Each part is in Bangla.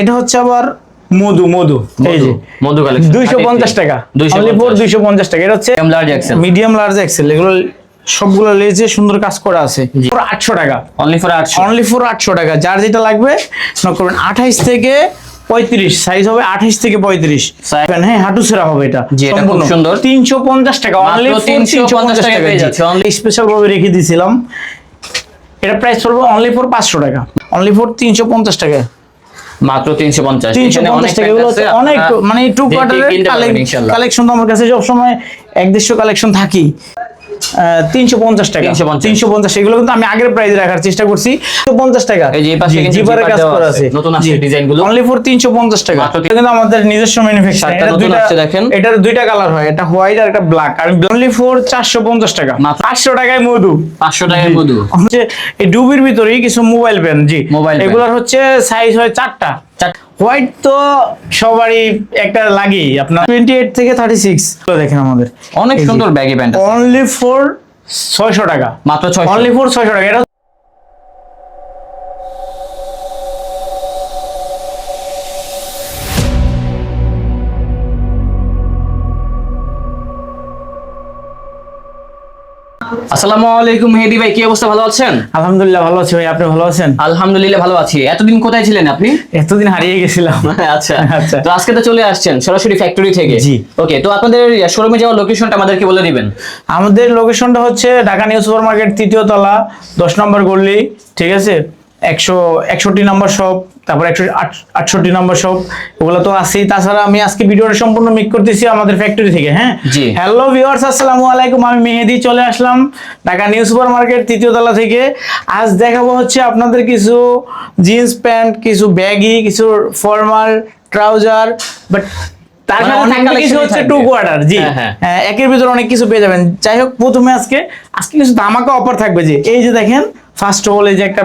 এটা হচ্ছে আবার মধু মধু এই যে মধু কালেকশন দুইশো পঞ্চাশ টাকা। অনলি ফোর দুইশো পঞ্চাশ টাকা। এটা হচ্ছে M large XL medium large XL এগুলো সবগুলো লেজে সুন্দর কাজ করা আছে। আটশো টাকা। অনলি ফর 800 অনলি ফর আটশো টাকা। যার যেটা লাগবে নক করবেন আঠাইশ থেকে পঁয়ত্রিশ। সাইজ হবে আঠাইশ থেকে পঁয়ত্রিশ। হ্যাঁ হাঁটু সেরা হবে এটা। খুব সুন্দর। তিনশো পঞ্চাশ টাকা। অনলি 350 টাকায় পেয়ে যাচ্ছে, only- স্পেশাল ভাবে রেখে দিয়েছিলাম। এটা প্রাইস পড়বে অনলি ফর পাঁচশো টাকা। অনলি ফর তিনশো পঞ্চাশ টাকা মাত্র 350 তিনশো পঞ্চাশ টাকা এগুলো অনেক মানে টু কোয়ার্টারের। কালেকশন তো আমার কাছে সবসময় এক দেড়শো কালেকশন থাকি তিনশো পঞ্চাশ টাকা। তিনশো পঞ্চাশ। এগুলো কিন্তু আমি আগের প্রাইস রাখার চেষ্টা করছি। পঞ্চাশ টাকা। এই যে পাশে জিপারের কাজ করা আছে। আছে। নতুন আসছে ডিজাইনগুলো। অনলি ফর তিনশো পঞ্চাশ টাকা। কিন্তু আমাদের নিজস্ব ম্যানুফ্যাকচার এটা দুইটা দেখেন। এটার দুইটা কালার হয় একটা হোয়াইট আর একটা ব্ল্যাক আর অনলি ফর চারশো পঞ্চাশ টাকা। পাঁচশো টাকায় মধু। 500 টাকায় মধু। হচ্ছে এই ডুবির ভিতরেই কিছু মোবাইল পেন জি। Pen। এগুলোর হচ্ছে সাইজ হয় চারটা। চার- হোয়াইট তো সবারই একটা লাগে আপনার টোয়েন্টি এইট থেকে থার্টি সিক্স দেখেন আমাদের। অনেক সুন্দর ব্যাগি প্যান্ট অনলি ফর ছয়শো টাকা। মাত্র 600 অনলি ফর ছয়শো টাকা। এটা আসসালামু আলাইকুম মেহেদি ভাই কি অবস্থা? ভালো আছেন? আলহামদুলিল্লাহ ভালো আছি ভাই। আপনি ভালো আছেন? আলহামদুলিল্লাহ ভালো আছি। এতদিন কোথায় ছিলেন আপনি? এতদিন হারিয়ে গেছিলাম। আচ্ছা। আচ্ছা। তো আজকে তো চলে আসছেন সরাসরি ফ্যাক্টরি থেকে। জি। ওকে তো আপনাদের শোরুমে যাওয়ার লোকেশনটা আমাদেরকে বলে দিবেন। আমাদের লোকেশনটা হচ্ছে ঢাকা নিউ সুপার মার্কেট তৃতীয় তলা দশ নম্বর গল্লি ঠিক আছে? একশো একষট্টি নম্বর শপ তারপর একশো আটষট্টি নম্বর শপ ওগুলো তো আছেই। তাছাড়া আমি আজকে ভিডিওটা সম্পূর্ণ মেক করতেছি আমাদের ফ্যাক্টরি থেকে হ্যাঁ? হ্যালো ভিউয়ার্স আসসালামু আলাইকুম। আমি মেহেদি চলে আসলাম ঢাকা নিউ সুপার মার্কেট তৃতীয় তলা থেকে। আজ দেখাবো হচ্ছে আপনাদের কিছু জিন্স প্যান্ট কিছু ব্যাগি কিছু ফর্মাল ট্রাউজার বাট তার মানে সাথে কিছু হচ্ছে টু কোয়ার্টার জি। হ্যাঁ, হ্যাঁ। হ্যাঁ, একের ভিতরে অনেক কিছু পেয়ে যাবেন। যাই হোক প্রথমে আজকে আজকে কিছু ধামাকা অফার থাকবে যে এই যে দেখেন ফার্স্ট অফ অল এই যে একটা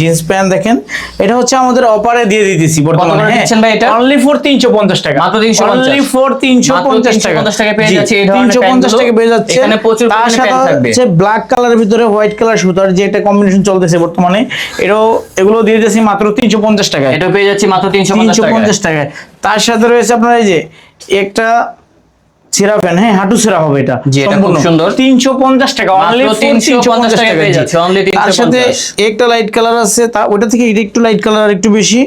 জিন্স প্যান্ট দেখেন এটা হচ্ছে আমাদের অফারে দিয়ে দিতেছি বর্তমানে করে দিচ্ছেন ভাই এটা? অনলি ফর 350 টাকা। মাত্র 350 অনলি ফর 350 টাকা। 350 টাকায় পেয়ে যাচ্ছে এই ধরনের 350 টাকা পেয়ে যাচ্ছে। এখানে প্রচুর তার সাথে প্যান্ট থাকবে। হচ্ছে ব্ল্যাক কালারের ভিতরে হোয়াইট কালার সুতার যে একটা কম্বিনেশন চলতেছে বর্তমানে এটাও এগুলো দিয়ে দিয়েছি মাত্র 350 টাকা এটা পেয়ে যাচ্ছে মাত্র 350 তিনশো টাকা পঞ্চাশ টাকায়। তার সাথে রয়েছে আপনার এই যে একটা সেরা ফ্যান হ্যাঁ হাঁটু সেরা হবে এটা জি, এটা খুব সুন্দর। তিনশো পঞ্চাশ টাকা অনলি 350 টাকায় পেয়ে যাচ্ছে, only তার সাথে একটা লাইট কালার আছে তা ওটা থেকে একটু লাইট কালার একটু বেশি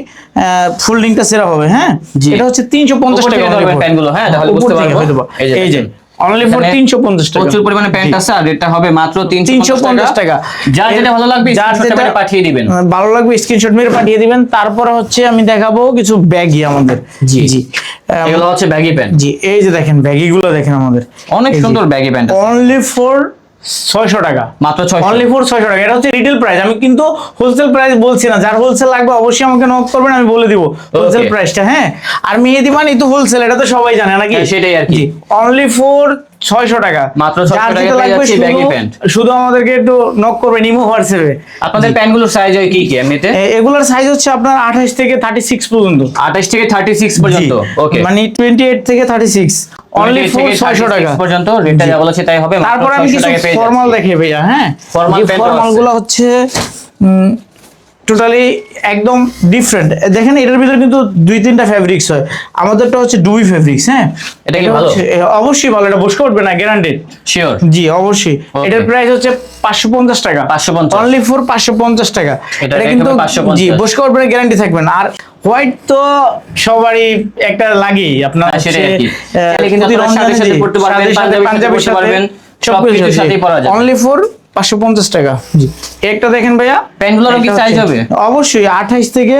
ফোল্ডিংটা সেরা হবে হ্যাঁ এটা হচ্ছে তিনশো পঞ্চাশ উপর টাকা। প্যান্টগুলো, হ্যাঁ, তাহলে বুঝতে পারব। এই যে। অনলি ফর এখানে তিনশো পঞ্চাশ টাকা। প্রচুর পরিমাণে প্যান্ট। আছে আর রেটটা হবে মাত্র 350 350 টাকা। যার যেটা ভালো লাগবে যার যেটা পাঠিয়ে দিবেন। ভালো লাগবে স্ক্রিনশট মেরে পাঠিয়ে দিবেন। তারপরে হচ্ছে আমি দেখাবো কিছু ব্যাগই আমাদের। জি। জি। এগুলো হচ্ছে ব্যাগি প্যান্ট। জি এই যে দেখেন ব্যাগি গুলো দেখেন আমাদের। অনেক সুন্দর ব্যাগি প্যান্ট অনলি ফর ছয়শো টাকা। মাত্র 600 অনলি ফর ছয়শো টাকা। এটা হচ্ছে রিটেল প্রাইস আমি কিন্তু হোলসেল প্রাইস বলছি না। যার হোলসেল লাগবে অবশ্যই আমাকে নক করবেন আমি বলে দিব হোলসেল. প্রাইসটা হ্যাঁ? আর মেহেদি মানে তো হোলসেল এটা তো সবাই জানে নাকি? হ্যাঁ, সেটাই আর কি। অনলি ফর ছয়শো টাকা। মাত্র 600 যার টাকায় যেটা পেয়ে লাগবে শুধু- আমাদেরকে একটু নক করবেন ইমো হোয়াটসঅ্যাপে। আপনাদের প্যান্টগুলোর সাইজ হয় কি কি এমনিতে? এগুলোর সাইজ হচ্ছে আপনার আঠাশ থেকে থার্টি সিক্স পর্যন্ত। 28 থেকে 36 পর্যন্ত। ওকে মানে টোয়েন্টি এইট থেকে থার্টি সিক্স অনলি ফুল ছয়শো টাকা। পর্যন্ত রেটটা যা বলেছে তাই হবে তারপর আমি কিছু ফর্মাল দেখে ভাইয়া হ্যাঁ? ফর্মালগুলো হচ্ছে টোটালি একদম ডিফারেন্ট দেখেন এটার ভিতরে কিন্তু দুই তিনটা ফ্যাব্রিক্স হয়। আমাদেরটা হচ্ছে ডুবি ফ্যাব্রিক্স হ্যাঁ? এটা কি ভালো? অবশ্যই ভালো। এটা বসকে উঠবে না গ্যারান্টেড শিওর জি অবশ্যই। এটার প্রাইস হচ্ছে পাঁচশো পঞ্চাশ টাকা। 550 অনলি ফর পাঁচশো পঞ্চাশ টাকা। এটা কিন্তু জি বসকে উঠবে না গ্যারান্টি থাকবে না। আর হোয়াইট তো সবারই একটা লাগেই। আপনার হ্যাঁ, কিন্তু শার্টের সাথে পড়তে পারবেন, পাঞ্জাবির সাথে পড়তে পারবেন, সবকিছুর সাথেই পরা যাবে। অনলি ফর পাঁচশো পঞ্চাশ টাকা। জি। একটা দেখেন ভাইয়া প্যান্টগুলোরও কি হচ্ছে- হবে? অবশ্যই আঠাইশ থেকে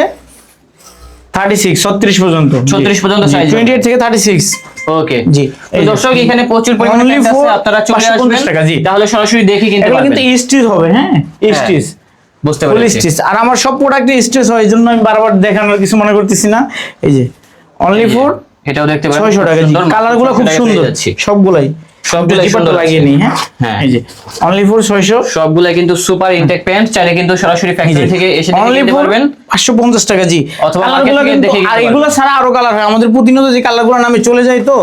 থার্টি সিক্স ছত্রিশ পর্যন্ত 36 পর্যন্ত। টোয়েন্টি এইট থেকে থার্টি সিক্স ওকে জি, তো এই দর্শক এখানে প্রচুর পরিমাণে আছে আপনারা চলে 550 আসবেন। টাকা, জি। তাহলে সরাসরি দেখে কিনতে পারবেন কিন্তু স্টিচ হবে হ্যাঁ? স্টিচ বুঝতে ফুল পেরেছি। স্টিচ আর আমার সব প্রোডাক্টে স্টিচ হয় এই জন্য আমি বারবার দেখানোর কিছু মনে করতেছি না। এই যে অনলি ফর এটাও দেখতে পারেন। ছয়শো টাকা কালারগুলো খুব সুন্দর সবগুলাই। সবগুলাই সুন্দর লাগিয়ে আছে। হ্যাঁ। এই যে অনলি ফর ছয়শো। সবগুলা কিন্তু সুপার ইনটেক প্যান্ট চাইলে কিন্তু সরাসরি ফ্যাক্টরি থেকে এসে দেখে অনলি কিনতে ফর পারবেন। পাঁচশো পঞ্চাশ টাকা জি। অথবা কালারগুলো market থেকে কিন্তু দেখে আর এগুলো ছাড়া আরও কালার হয়। আমাদের প্রতিনিয়ত যে কালারগুলো নামে চলে যায় তো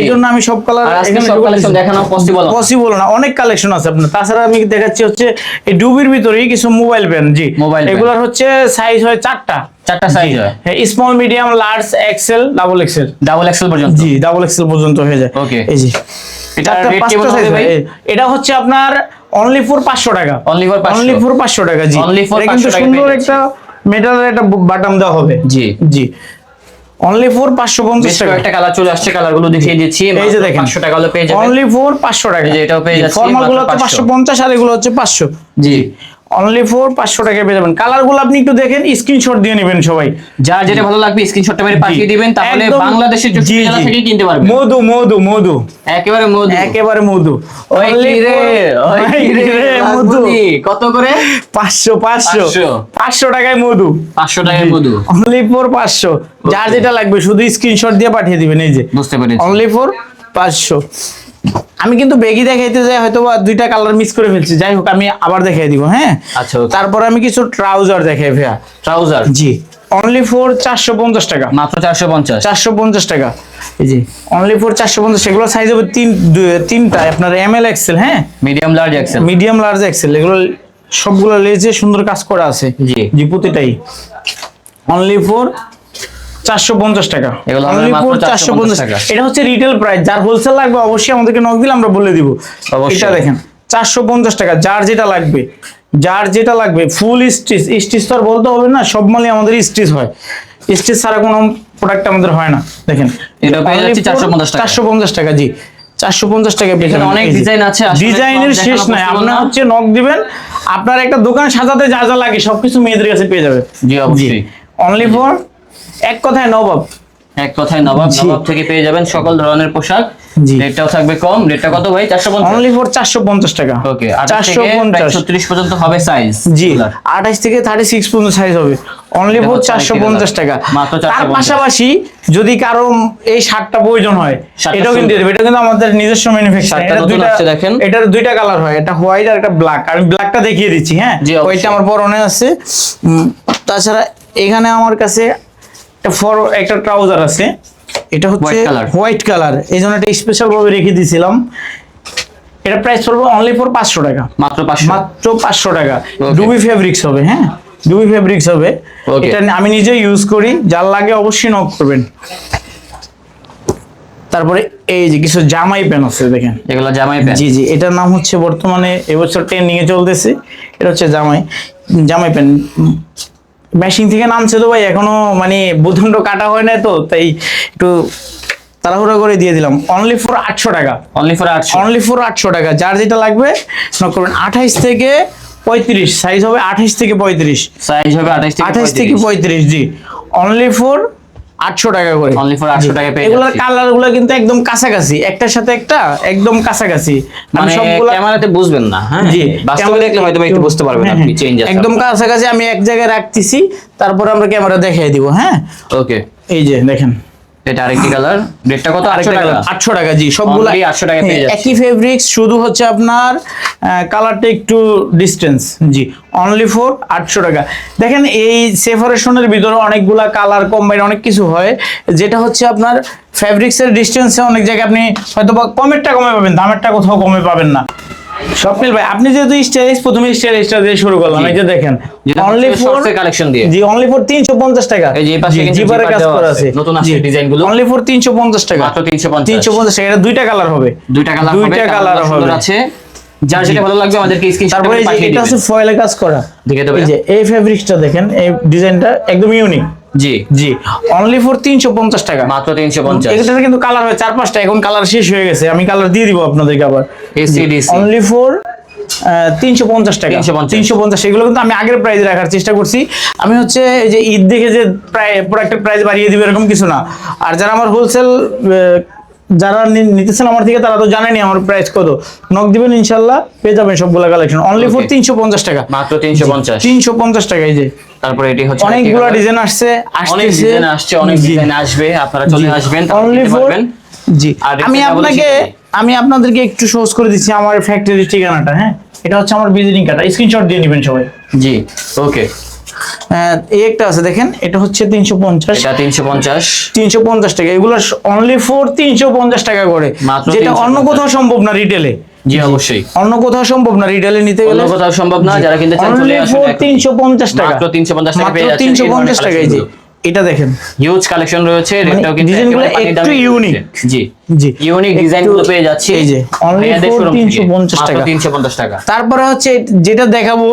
এই জন্য আমি সব কালার আর সব কালেকশন দেখানো পসিবল পসিবল না। অনেক কালেকশন আছে আপনার। তাছাড়া আমি দেখাচ্ছি হচ্ছে এই ডুবির ভিতরেই কিছু মোবাইল পেন জি। এগুলোর হচ্ছে সাইজ হয় চারটা। চারটা সাইজ হয়। হ্যাঁ small medium large XL double XL double XL পর্যন্ত। জি ডাবল এক্সেল পর্যন্ত হয়ে যায়। Okay. এই জি পাঁচটা। এটা হচ্ছে আপনার অনলি ফর পাঁচশো টাকা। অনলি 500 অনলি ফর পাঁচশো টাকা জি। অনলি for কিন্তু সুন্দর একটা মেটালের একটা বাটাম দেওয়া হবে। জি। জি। অনলি ফর পাঁচশো পঞ্চাশ টাকা। একটা কালার চলে আসছে কালারগুলো দেখিয়ে দিচ্ছি। এই যে দেখেন। পাঁচশো টাকা হলো পেয়ে যাবেন। অনলি ফর পাঁচশো টাকা। যে এটাও পেয়ে যাচ্ছে ফর্মালগুলো হচ্ছে পাঁচশো। পঞ্চাশ আর এগুলো হচ্ছে পাঁচশো। জি। অনলি ফোর পাঁচশো টাকায় পেয়ে যাবেন। কালারগুলো আপনি একটু দেখেন স্ক্রিনশট দিয়ে নেবেন সবাই। যার যেটা ভালো লাগবে স্ক্রিনশটটা মেরে পাঠিয়ে। দিবেন তাহলে বাংলাদেশের জেলা থেকে কিনতে পারবেন। মধু মধু মধু। একেবারে মধু। একেবারে মধু। কি রে রে মধু। কত করে? পাঁচশো পাঁচশো। 500 পাঁচশো টাকায় মধু। পাঁচশো টাকার মধু। অনলি ফর পাঁচশো। যার যেটা লাগবে শুধু স্ক্রিনশট দিয়ে পাঠিয়ে দিবেন এই যে। বুঝতে পেরেছি। অনলি ফোর পাঁচশো। আমি কিন্তু বেগি দেখাইতে যাই হয়তো বা দুইটা কালার মিস করে ফেলছি। যাই হোক আমি আবার দেখাই দিব হ্যাঁ? আচ্ছা. তারপর আমি কিছু ট্রাউজার দেখাই ভাইয়া। Trouser G. অনলি ফর চারশো পঞ্চাশ টাকা। মাত্র চারশো পঞ্চাশ? চারশো পঞ্চাশ টাকা। এই জি অনলি ফর চারশো পঞ্চাশ এগুলো সাইজ হবে তিন তিনটা। আপনার এম এল এক্সেল হ্যাঁ? Medium large XL medium large XL এগুলো সবগুলো লেজে সুন্দর কাজ করা আছে। জি। জি প্রতিটাই। অনলি ফর চারশো পঞ্চাশ টাকা। এগুলো মাত্র 450 টাকা। এটা হচ্ছে রিটেল প্রাইস যার হোলসেল লাগবে অবশ্যই আমাদেরকে নক দিলে আমরা বলে দিব। এটা দেখেন চারশো পঞ্চাশ টাকা। যার যেটা লাগবে যার যেটা লাগবে ফুল স্টিচ স্টিচ তো আর বলতে হবে না সব মালই আমাদের স্টিচ হয়। স্টিচ ছাড়া কোনো প্রোডাক্ট আমাদের হয় না। দেখেন এটা পেয়ে যাচ্ছি 450 টাকা। জি। টাকা পেয়ে যাবেন। অনেক ডিজাইন আছে, ডিজাইনের শেষ নাই। আপনার হচ্ছে নক দিবেন। আপনার একটা দোকান সাজাতে যা যা লাগে সবকিছু মেয়েদের কাছে পেয়ে যাবে। জি, অবশ্যই। অনলি ফর এক কথায় নবাব। এক কথায় নবাব। নবাব থেকে পেয়ে যাবেন সকল ধরনের পোশাক। রেটটাও থাকবে কম। রেটটা কত ভাই? চারশো পঞ্চাশ। অনলি ফর চারশো পঞ্চাশ টাকা। ওকে আঠাশ চারশো থেকে পঞ্চাশ ছত্রিশ পর্যন্ত হবে সাইজ জি। আঠাশ থেকে থার্টি সিক্স পর্যন্ত সাইজ হবে। অনলি ফর হচ্ছে চারশো অনেক পঞ্চাশ টাকা। টাকা। মাত্র 450 তার পাশাপাশি যদি কারও এই শার্টটা প্রয়োজন হয় এটাও কিন্তু। এটা কিন্তু আমাদের নিজস্ব ম্যানুফ্যাকচার এটা দুইটা দেখেন। এটার দুইটা কালার হয়। এটা হোয়াইট আর একটা ব্ল্যাক আমি ব্ল্যাকটা দেখিয়ে দিচ্ছি হ্যাঁ? ওইটা আমার পরনে আছে। তাছাড়া এখানে আমার কাছে একটা ফর একটা ট্রাউজার আছে। এটা হচ্ছে। হোয়াইট কালার এই জন্য এটা স্পেশাল ভাবে রেখে দিয়েছিলাম। এটা প্রাইস পড়বে অনলি ফর পাঁচশো টাকা। মাত্র মাত্র পাঁচশো টাকা। ডুবি ফেব্রিক্স হবে হ্যাঁ? ডুবি ফেব্রিক্স হবে. এটা আমি নিজে ইউজ করি। যার লাগে অবশ্যই নক করবেন। তারপরে এই যে কিছু জামাই প্যান আছে দেখেন। এগুলো জামাই প্যান্ট? জি জি। এটার নাম হচ্ছে বর্তমানে এবছর ট্রেন্ডিং এ চলতেছে। এটা হচ্ছে জামাই জামাই প্যান মেশিন থেকে নামছে তো ভাই এখনও মানে বুধুন্ড কাটা হয় না তো তাই একটু তাড়াহুড়া করে দিয়ে দিলাম। অনলি ফর আটশো টাকা। অনলি ফর আটশো। অনলি ফর আটশো টাকা। যার যেটা লাগবে নক করবেন। আঠাইশ থেকে পঁয়ত্রিশ। সাইজ হবে আঠাইশ থেকে পঁয়ত্রিশ। সাইজ হবে আঠাইশ আঠাইশ থেকে পঁয়ত্রিশ। জি। অনলি ফর আটশো টাকা করে। অনলি ফর আটশো টাকা পেয়ে এগুলোর কালারগুলো কিন্তু একদম কাছাকাছি একটার সাথে একটা একদম কাছাকাছি। মানে সবগুলা ক্যামেরাতে বুঝবেন না হ্যাঁ? জি বাস্তবে দেখলে হয়তো একটু বুঝতে পারবেন হ্যাঁ, আপনি হ্যাঁ। চেঞ্জ আছে একদম কাছাকাছি আমি এক জায়গায় রাখতেছি তারপর আমরা ক্যামেরা দেখিয়ে দিব হ্যাঁ? ওকে এই যে দেখেন। এটা আরেকটি কালার রেটটা কত? আরেকটা টাকা। কালার আটশো টাকা জি সবগুলা Only 800 টাকায় পেয়ে হ্যাঁ, যাচ্ছি। একই ফেব্রিক্স শুধু হচ্ছে আপনার কালারটা একটু ডিস্টেন্স জি অনলি ফর আটশো টাকা। দেখেন এই সেপারেশনের ভিতরে অনেকগুলা কালার কম্বাইন অনেক কিছু হয়। যেটা হচ্ছে আপনার ফ্যাব্রিক্সের ডিস্টেন্সে অনেক জায়গায় আপনি হয়তো বা কমেরটা কমে পাবেন দামেরটা কোথাও কমে পাবেন না। স্বপ্নিল ভাই আপনি যেহেতু স্টাইলিশ প্রথমে স্টাইলিশটা দিয়ে শুরু করলাম এই যে দেখেন অনলি ফর এর দিয়ে। জি অনলি ফর তিনশো পঞ্চাশ টাকা। এই যে এই পাশে কিন্তু জিপারে কাজ করা আছে। আছে। নতুন আসছে design গুলো। অনলি ফর তিনশো পঞ্চাশ টাকা। মাত্র 350 তিনশো পঞ্চাশ টাকা এটা দুইটা কালার হবে। দুইটা কালার হবে দুইটা কালার সুন্দর হবে। আছে। যার যেটা ভালো লাগবে আমাদেরকে স্ক্রিনশট তারপরে এই যে পাঠিয়ে এটা দিবেন। হচ্ছে ফয়েলে কাজ করা। দেখে দেবে এই যে এই ফেব্রিক্সটা দেখেন এই ডিজাইনটা একদম ইউনিক জি। জি। অনলি ফর তিনশো পঞ্চাশ টাকা। মাত্র 350 এটাতে কিন্তু কালার হয় চার পাঁচটা এখন কালার শেষ হয়ে গেছে। আমি কালার দিয়ে দিব আপনাদেরকে আবার। অনলি ফর তিনশো পঞ্চাশ টাকা। 350 তিনশো পঞ্চাশ এগুলো কিন্তু আমি আগের প্রাইস রাখার চেষ্টা করছি। আমি হচ্ছে এই যে ঈদ দেখে যে প্রায় প্রোডাক্টের প্রাইস বাড়িয়ে দিবে এরকম কিছু না। আর যারা আমার হোলসেল যারা নিতেছেন আমার থেকে তারা তো জানেনি আমার প্রাইস কত। নক দিবেন ইনশাল্লাহ পেয়ে যাবেন সবগুলো কালেকশন অনলি ফর. তিনশো পঞ্চাশ টাকা। মাত্র 350 তিনশো পঞ্চাশ। টাকা এই যে। তারপরে এটি হচ্ছে অনেকগুলো ডিজাইন আসছে। অনেক ডিজাইন আসছে অনেক ডিজাইন আসবে আপনারা চলে আসবেন অনলি পারবেন। জি। আমি আপনাকে আমি আপনাদেরকে একটু সহজ করে দিচ্ছি আমার ফ্যাক্টরির ঠিকানাটা হ্যাঁ? এটা হচ্ছে আমার ভিজিটিং কার্ড স্ক্রিনশট দিয়ে নেবেন সবাই। জি ওকে এই একটা আছে দেখেন এটা হচ্ছে তিনশো পঞ্চাশ। এটা 350 তিনশো পঞ্চাশ টাকা এগুলো অনলি ফর তিনশো পঞ্চাশ টাকা করে। যেটা অন্য কোথাও সম্ভব না রিটেলে জি অবশ্যই। অন্য কোথাও সম্ভব না রিটেলে নিতে অন্য গেলে কোথাও সম্ভব না যারা কিনতে চান চলে আসুন তিনশো পঞ্চাশ টাকা। মাত্র 350 টাকা পেয়ে যাচ্ছেন তিনশো পঞ্চাশ এটা দেখেন। হিউজ কালেকশন রয়েছে রেটটাও কিন্তু ডিজাইনগুলো একেবারে পানির একটু দামে জি। জি। ইউনিক ডিজাইনগুলো পেয়ে যাচ্ছি। এই যে, থেকে। 350 টাকা। 350 টাকা। তারপরে হচ্ছে যেটা দেখাবো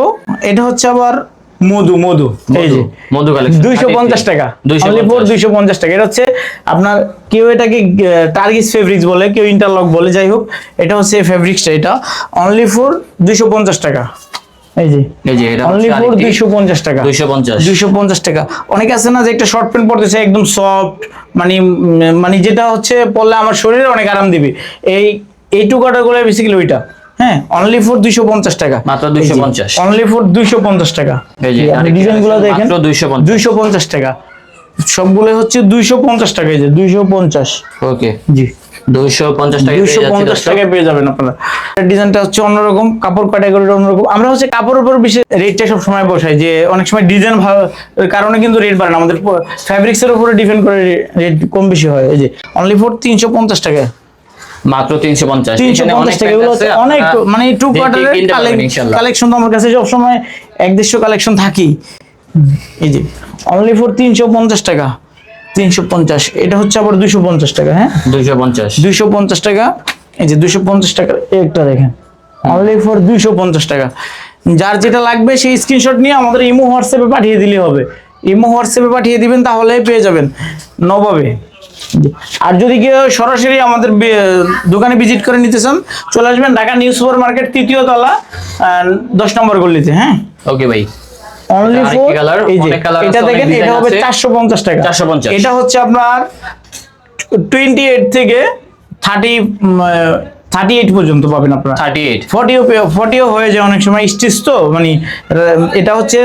এটা হচ্ছে আবার মধু মধু এই যে। মধু কালেকশন দুইশো পঞ্চাশ টাকা। অনলি ফোর দুইশো পঞ্চাশ টাকা। এটা হচ্ছে আপনার কেউ এটাকে টার্গিস ফেব্রিক্স বলে কেউ ইন্টারলক বলে যাই হোক এটা হচ্ছে ফেব্রিক্সটা এটা। অনলি ফোর দুইশো পঞ্চাশ টাকা। এই যে। এই যে এটা অনলি ফোর দুইশো পঞ্চাশ টাকা। 250 অনেকে আছে না যে একটা শর্ট প্যান্ট পরতেছে একদম সফট মানে মানে যেটা হচ্ছে পরলে আমার শরীরে অনেক আরাম দিবে। এই এই টুকাটা গুলো বেসিক্যালি ওইটা। হ্যাঁ অনলি ফর দুইশো পঞ্চাশ টাকা। মাত্র 250 অনলি ফর দুইশো পঞ্চাশ টাকা। ডিজাইনগুলো দেখেন মাত্র 250 দুইশো পঞ্চাশ টাকা। সবগুলো হচ্ছে দুইশো পঞ্চাশ টাকা এই যে দুইশো পঞ্চাশ। ওকে। জি। 250 টাকা দুইশো পঞ্চাশ টাকায় পেয়ে যাবেন আপনারা। ডিজাইনটা হচ্ছে অন্যরকম কাপড় ক্যাটাগরিটা অন্যরকম। আমরা হচ্ছে কাপড়ের উপর বিশেষ রেটটা সব সময় বসাই যে অনেক সময় ডিজাইন ভালো কারণে কিন্তু রেট বাড়ে না। আমাদের ফ্যাব্রিক্স এর উপরে ডিপেন্ড করে রেট কম বেশি হয়। এই যে অনলি ফর তিনশো পঞ্চাশ টাকা মাত্র 350 তিনশো এখানে পঞ্চাশ অনেক টাকা এগুলো অনেক মানে টু কোয়ার্টারের। কালেকশন তো আমার কাছে সবসময় এক দেড়শো কালেকশন থাকি এই যে অনলি ফর তিনশো পঞ্চাশ টাকা। তিনশো পঞ্চাশ এটা হচ্ছে আবার দুইশো পঞ্চাশ টাকা হ্যাঁ? 250 দুইশো পঞ্চাশ টাকা এই যে দুইশো পঞ্চাশ টাকার একটা দেখেন। অনলি ফর দুইশো পঞ্চাশ টাকা। যার যেটা লাগবে সেই স্ক্রিনশট নিয়ে আমাদের ইমো হোয়াটসঅ্যাপে পাঠিয়ে দিলে হবে। ইমো হোয়াটসঅ্যাপে পাঠিয়ে দিবেন তাহলে পেয়ে যাবেন। নবাবে। আর যদি কেউ সরাসরি আমাদের দোকানে ভিজিট করে নিতে চান চলে আসবেন ঢাকা নিউ সুপার মার্কেট তৃতীয় তলা দশ নম্বর গলিতে হ্যাঁ? ওকে ভাই। অনলি ফর এটা আছে, অনেক দেখেন এটা হবে চারশো পঞ্চাশ টাকা। 450 এটা হচ্ছে আপনার টোয়েন্টি এইট থেকে থার্টি থার্টি এইট পর্যন্ত পাবেন আপনারা। 38 ফর্টিও ফর্টিও হয়ে যায় অনেক সময়। স্টিচ তো মানে এটা হচ্ছে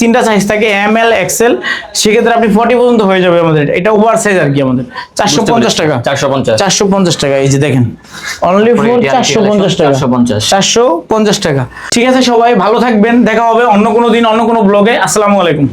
তিনটা সাইজ থাকে এম এল এক্সেল সেক্ষেত্রে আপনি ফর্টি পর্যন্ত হয়ে যাবে আমাদের। এটা ওভার সাইজ আর কি আমাদের। চারশো পঞ্চাশ টাকা। 450 চারশো পঞ্চাশ টাকা এই যে দেখেন। অনলি ফর চারশো পঞ্চাশ টাকা। পঞ্চাশ। চারশো পঞ্চাশ টাকা। ঠিক আছে সবাই ভালো থাকবেন। দেখা হবে অন্য কোনো দিন অন্য কোনো ব্লগে আসসালামু আলাইকুম।